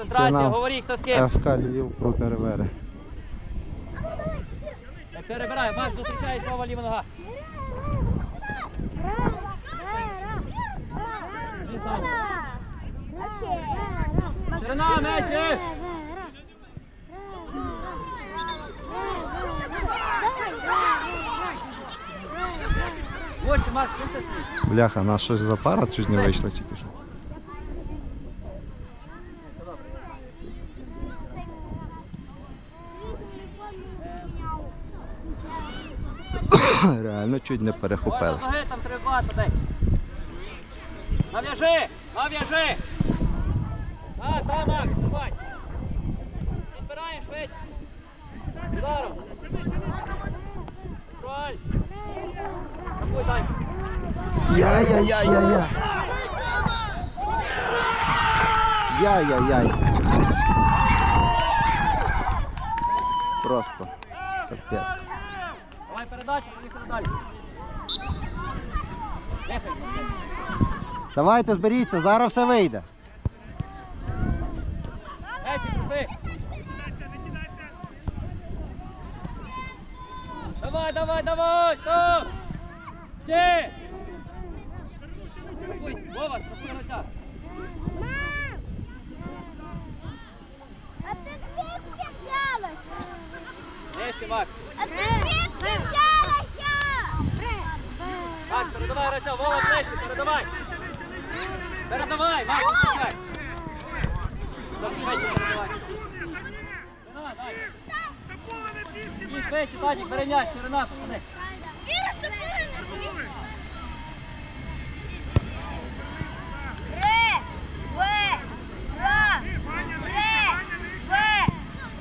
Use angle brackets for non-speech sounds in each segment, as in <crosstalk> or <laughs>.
Концентрація, говори, хто з ким. ФК Львів проти Ревери. Так перебирай, Макс зустрічає знову ліва нога. Ширина, м'ячі! Ось, Макс, ти. Бляха, нас щось за пара чуть не вийшла тільки що. <laughs> Реально чуть не Ой, перехопили. там. Нав'яжи, нав'яжи. Так, так, Макс, давай. Підбираємо швидше. Ударом. Контроль. Рахуй, дай. Яй-яй-яй-яй-яй. Яй-яй-яй. Просто. Капець. Давай передачу, поїхали далі. Десять. Давайте зберіться, зараз все вийде. Десять, проси. Давай, давай, давай, то! Ти! Ой, Вова, спокійно гравця. А ти звідки взялася? Нижче, Макс. А ти звідки взялася? Макс, передавай гравця, Вова, ближче, передавай. Передавай, Макс, дай. І швидше, Танік, бери м'яч, ширина, пацани. Віра, ступили на місце. Ре, ве, ра, ре, ве,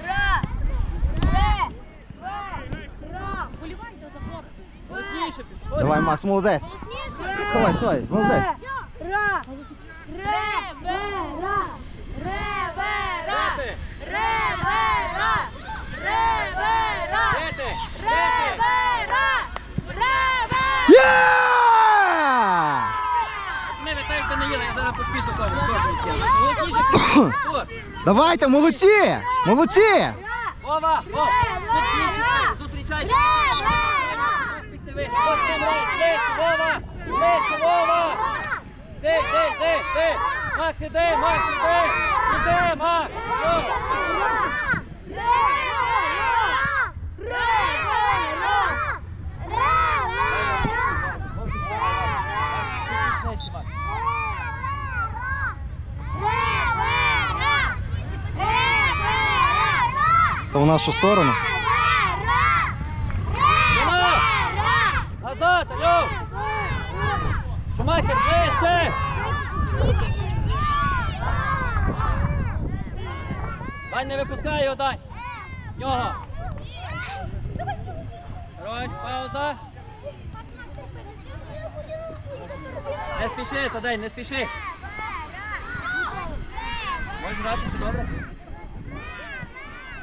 ра, ре, ве, ра. Голосніше, підходь. Давай, Макс, молодець. Вставай, вставай, молодець. Ра. Ревера! Ревера! Не їли, я зараз поспішу кому. Тут. Давайте, молодці! Молодці! Вова, Вова, тут більше, зустрічай. Ближче, Вова, ближче, Вова. Ти, ти, ти, ти. Макс, іди, Макс, іди. Іди. Макс. То в нашу сторону. Назад, алло. Шумахер, ближче. Дань, не випускай його, Дань. Нього. Хорош, пауза. Не спіши, Тадей, не спіши. Можеш гратися, добре?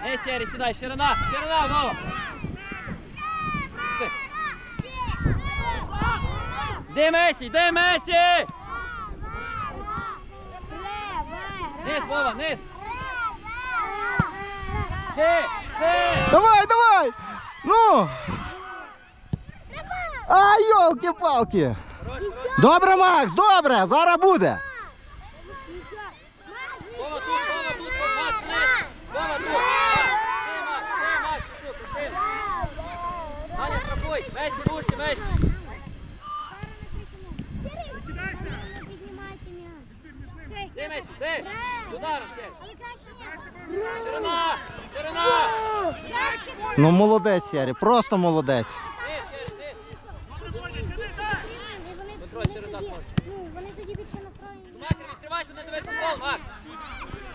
Не, Сері, сідай, ширина, ширина, Вова. Де Месі, де Месі? Низ, Вова, низ. Ти, ти. Давай, давай! Ну! А, йолки-палки! Хорош, хорош. Добре, Макс, добре! Зараз буде! Вова тут, Вова тут, Макс, низ. Вова тут. Так, Ти, Макс, ти, Макс, тут, ти. Аня, страхуй. Месі, ручки, Месі. Ти, Месі, ти. З ударом, Сері. Ширина, ширина. Ну молодець, Сері, просто молодець. Контроль через вони тоді більше настроєні. Макс, відкривайся, не дивись футбол, Макс.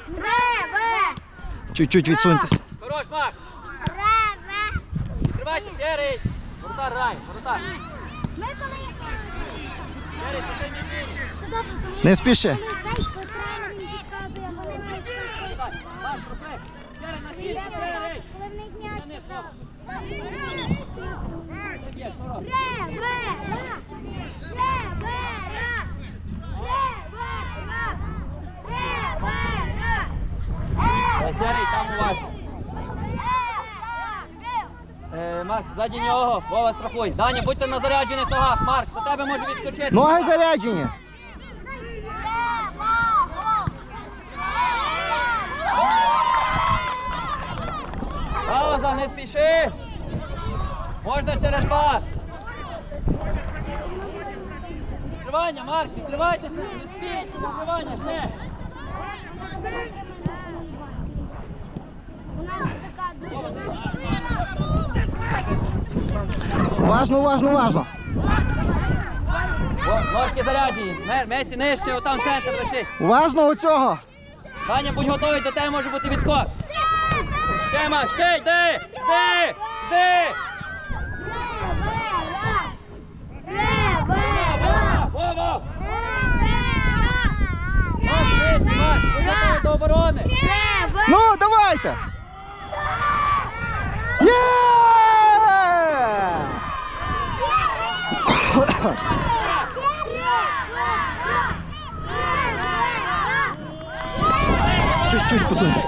Реве! Чуть-чуть відсуньтесь. Хорош, Макс. Реве! Відкривайся, Сері. Воротар, рай, воротар. Ми коли Сері, ти тому Не спіши. коли цей, то тренер він підказує, а вони просто Давай, Макс, проси. Сері, на хід, Сері. Коли в них м'яч попав. Ревера! Ревера! Ревера! Ревера! Е, Макс, ззаді нього. Вова, страхуй. Даня, будьте на заряджених ногах. Марк, за тебе може відскочити. Ноги заряджені. Пауза, не спіши. Можна через пас. Відкривання, Марк, відкривайтеся, не спіть. Відкривання, жне. Уважно, уважно, уважно. О, Ножки заряджені. Месі нижче, отам центр лишись. Уважно у цього. Даня, будь готовий, до тебе може бути відскок. Макс, ще, йди, йди, йди. Вова, Вова. До оборони. Ну, давайте. Є! Чуть-чуть посунься.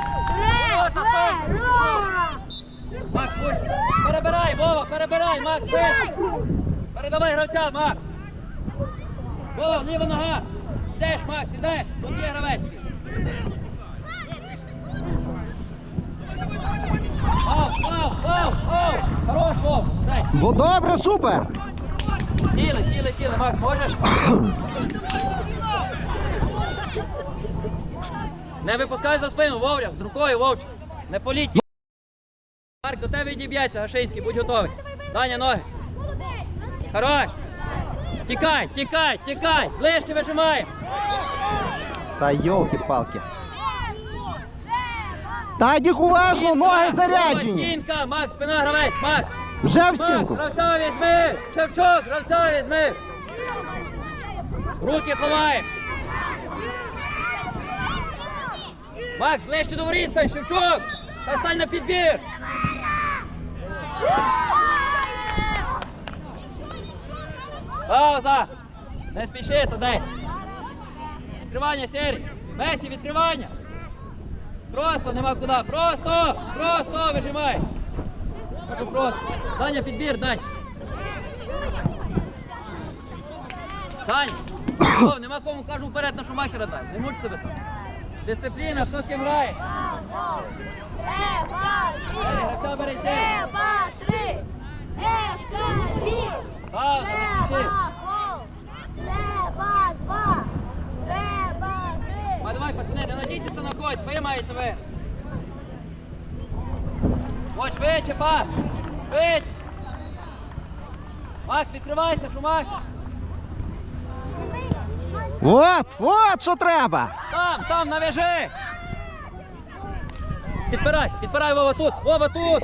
Макс, пусть. Перебирай, Вова, перебирай, Макс, вище. Передавай гравця, Макс. Вова, ліва нога. Йдеш, Макс, ідеш. Тут є гравець. Ау, ау, ау, ау. Хорош, Вов. Дай. Бо добре, супер. Сіли, сіли, сіли, Макс, можеш? Не випускай за спину, Вовря, з рукою, Вовчик. Не політь. Марк, до тебе відіб'ється, Гашинський, будь готовий. Даня, ноги. Хорош. Тікай, тікай, тікай. Ближче вижимаємо. Та йолки-палки. Тадік, уважно, ноги заряджені. Стінка, Макс, спина гравець, Макс. Вже в Макс, стінку. гравця візьми. Шевчук, гравця візьми. Руки ховаємо. Макс, ближче до воріт стань, Шевчук. Та стань на підбір. Пауза. Не спіши туди. Відкривання, Сері. Месі, відкривання. Просто нема куди. Просто, просто вижимай. Просто. Даня, підбір. Дань. О, нема кому кажу вперед на Шумахера дай. Не муч себе там. Дисципліна, хто з ким грає. Давай, пацани. Ось швидше, пас. Швидше. Відкривайся, Шумах. От, от що треба. Там, там, навяжи. Підпирай, підпирай, Вова, тут, Вова, тут.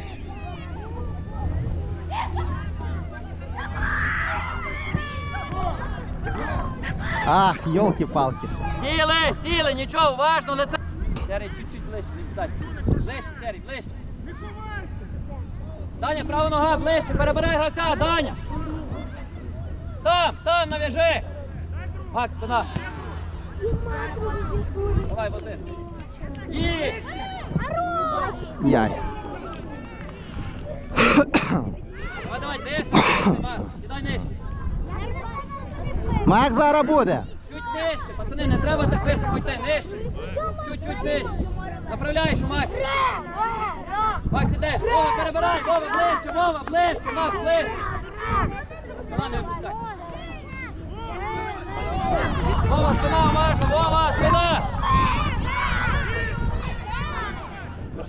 Ах, йолки-палки. Сіли, сіли, нічого, уважно, лице. Серий, чуть-чуть ближче, не сідай. Ближче, Серий, ближче. Даня, права нога, ближче, перебирай гравця, Даня. Там, там, навяжи. Макс, спина. Давай, в один. І. Яй. Давай, давай, ти. Сідай нижче. Мак зараз буде. Чуть нижче, пацани, не треба так високо йти, нижче. Чуть-чуть нижче. Направляєш, Макс. Макс, ідеш. Вова, перебирай, Вова, ближче, Вова, ближче, Макс, ближче. Вона не випускай. Вова, спина, уважно, Вова, спина.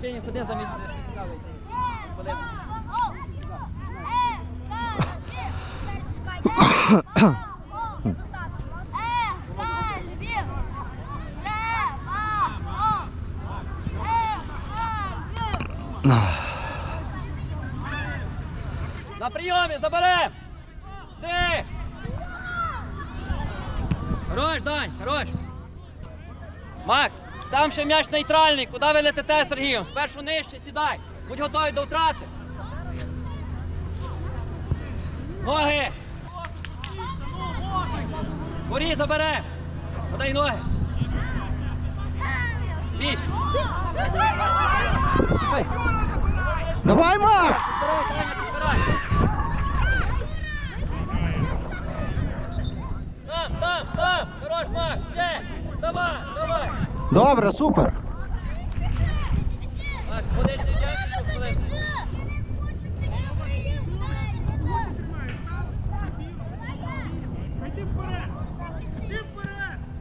В машині ходи замість цікавий. Ходи. На прийомі, заберем! Ти! Хорош, Дань, хорош! Макс, Там ще м'яч нейтральний. Куди ви летите, Сергію? Спершу нижче сідай. Будь готовий до втрати. Ноги! Горі заберем! Подай ноги! Біж! Давай, Макс! Там, там, там! Хорош, Макс! Ще! Давай, давай! Добре, супер.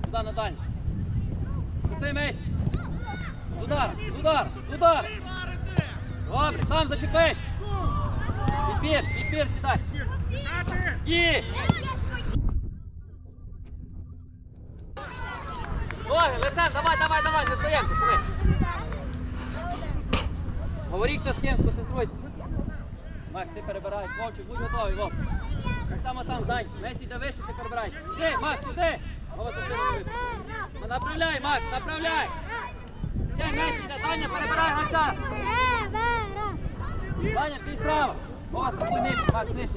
Туда на дальню. Неси месь. Удар, удар, удар. Добре, там зачепись. Відбір, відбір, сідай. І. Ноги, лицем, давай, давай, давай, не стоїмо, пацани. Говори, хто з ким, сконцентруйся. Макс, ти перебираєш, Вовчик, будь готовий, Вов. Так само там, Дань, Месі йде вище, ти перебираєш. Іди, Макс, іди. Ну, Направляй, Макс, направляй. Ще Месі йде, Даня, перебирай гравця. Даня, твій справа. Вова, спокій нижче, Макс, нижче.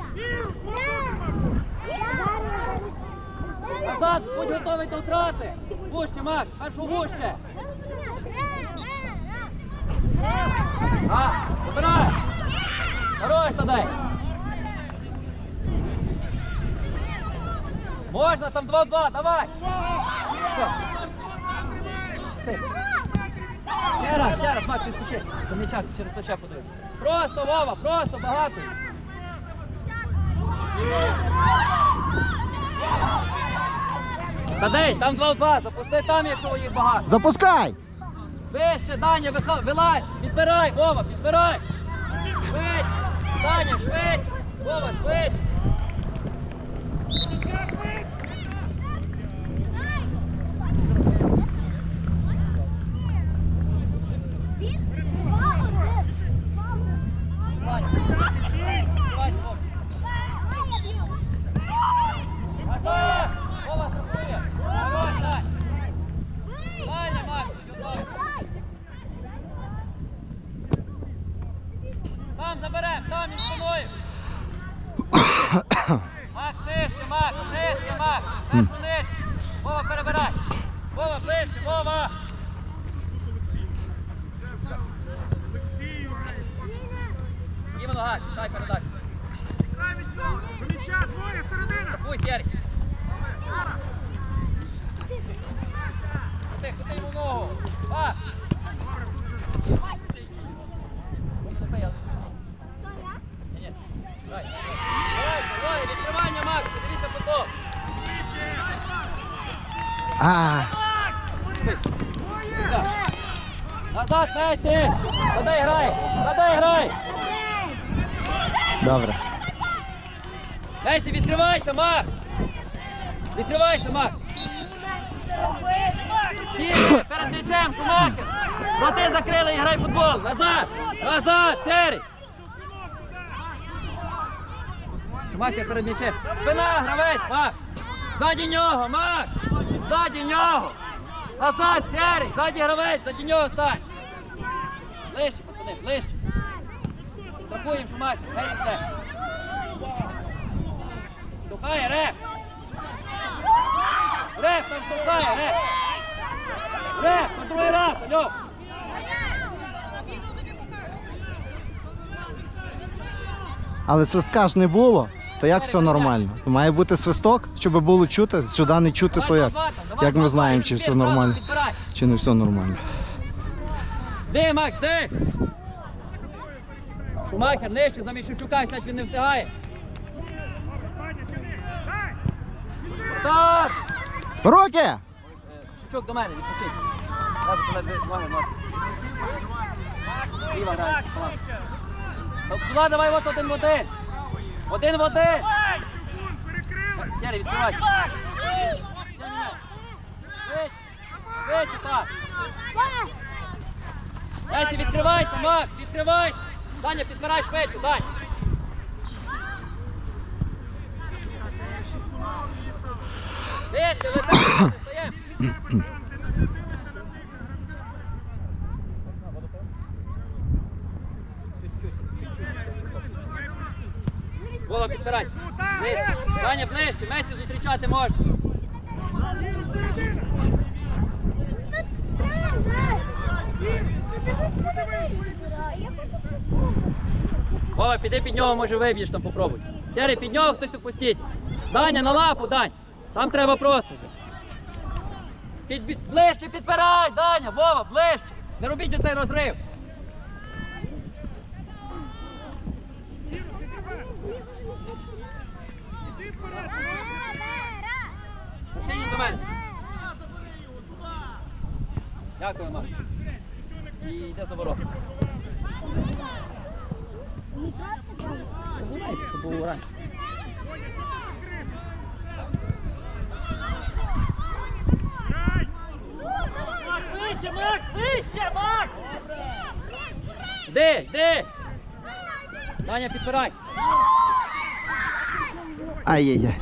Назад, будь готовий до втрати. Вуще, Макс, першу вуще. А, забирай. Хорош тоді. Можна, там 2-2, давай. Ще раз, ще раз, Макс, відскочи. До м'яча через плече подивись. Просто, Вова, просто, багато. Тадей, там 2-2, запусти там, якщо їх багато. Запускай! Вище, Даня, виха- вилазь, підбирай, Вова, підбирай. Швидь, Даня, швидь, Вова, швидь. Даня, давай, Вова. Назад, Вова, страхує. Давай, Дань. Даня, Макс, готовий. Там заберем, там між собою. Макс, нижче, Макс, нижче, Макс. Першу нижче. Вова, перебирай. Вова, ближче, Вова. Олексію, Діма нога, дай передачу. До м'яча, двоє, середина! Будь, Ярик. Ти, куди йому ногу. А. Ні, ні. Давай. Давай, давай, відкривання, Макс, дивіться футбол. А, Так. Назад, Месі! Туди грай! Туди грай! добре. Месі, відкривайся, Марк! Відкривайся, Марк! Сірі, перед м'ячем, Шумахер! Роти закрили і грай футбол! Назад! Назад, Сері! Шумахер перед м'ячем! Спина, гравець, Марк! Ззаді нього, Марк! Ззаді нього! Назад, Сері! Ззаді гравець, ззаді нього стань! Ближче, пацани, ближче! Страхуємо Шумахер, гей йде! Штовхає, реп! Реп, там штовхає, реп! Реп, на другий раз, алло! Але свистка ж не було. То як все нормально? Має бути свисток, щоб було чути, сюди не чути, то як? Як ми знаємо, чи все нормально, чи не все нормально. Де, Макс, де? Шумахер, нижче, за Мішевчука, сядь, він не встигає. Так! Руки! Шевчук до мене, коли ви ноги. Ліва грає, команда. Давай от один в один. Один в один. Перекрили! Відкривай. Швидше, так. Лесі, відкривайся, Макс, відкривайся. Даня, підбирай швидше, Дань. Вище, лице, стоїмо. Даня, ближче, Месі зустрічати можна. Вова, піди під нього, може виб'єш там, попробуй. Сірий, під нього хтось опустіть. Даня, на лапу, Дань. Там треба просто. Під, під, ближче підпирай, Даня, Вова, ближче. Не робіть оцей розрив. Мене. Дякую, Маш. І йде за ворот. Знаю, що було раніше. Вище, Макс, вище, Макс! Де, де? Даня, підпирай. Ай-яй-яй.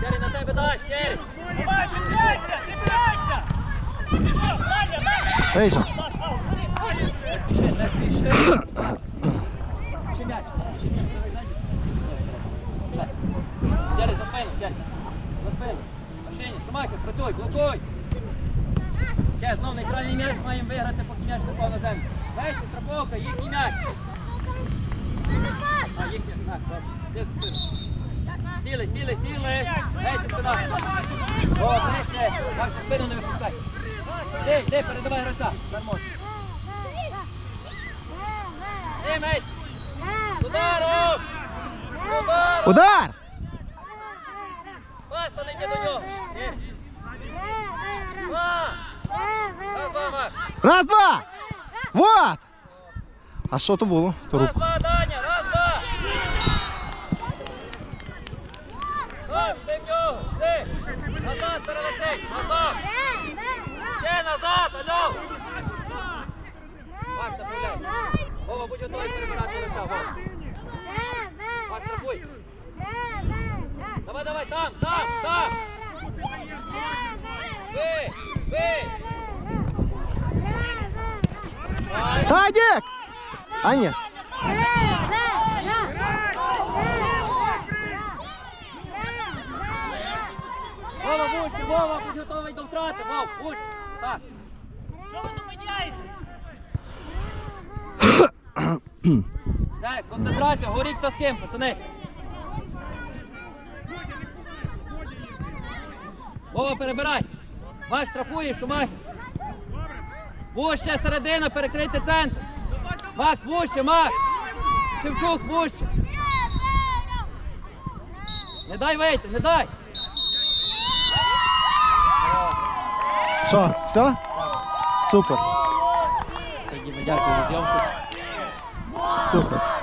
Сері, на тебе дай, Сері. Давай, підпирайся, підпирайся! Вийшов. Не спіши, не спіши. Ще м'яч, ще м'яч, давай ззаді. Все. За спину. Машині, Шумайка, працюй, блокуй. Ще, знов нейтральний м'яч, маємо виграти, поки м'яч не на землю. Весь, страховка, їхній м'яч. А, їхній, так, добре. Ти спину. Сіли, сіли, сіли. Весь, спина. О, ближче. Так, спину не випускай. Ти, ти, передавай гравця. Дармо. Ти, меч. Удару! Удару! Удар! Баста, не йди до нього. Ні. Два. Раз, два, Макс. Раз, два! Вот! А що то було? То Раз, руку. два, Даня, раз, два. Так, йди в нього, йди. Назад, перелети, назад. Будь готовий перебирати рука, Вова. Макс, страхуй. Давай, давай, там, там, там. Ви, ви. Давай. Тадік! Аня! Вова, вуще, Вова, будь готовий до втрати, Вов, вуще. Так. Що ви зупиняєте? Так, концентрація, горіть хто з ким, пацани. Вова, перебирай. Макс, штрафуєш, Шумай. Вуще, середина, перекрийте центр. Макс, вуще, Макс. Шевчук, вуще. Не дай вийти, не дай. Що, все? Супер. Дякую за зйомку. Супер.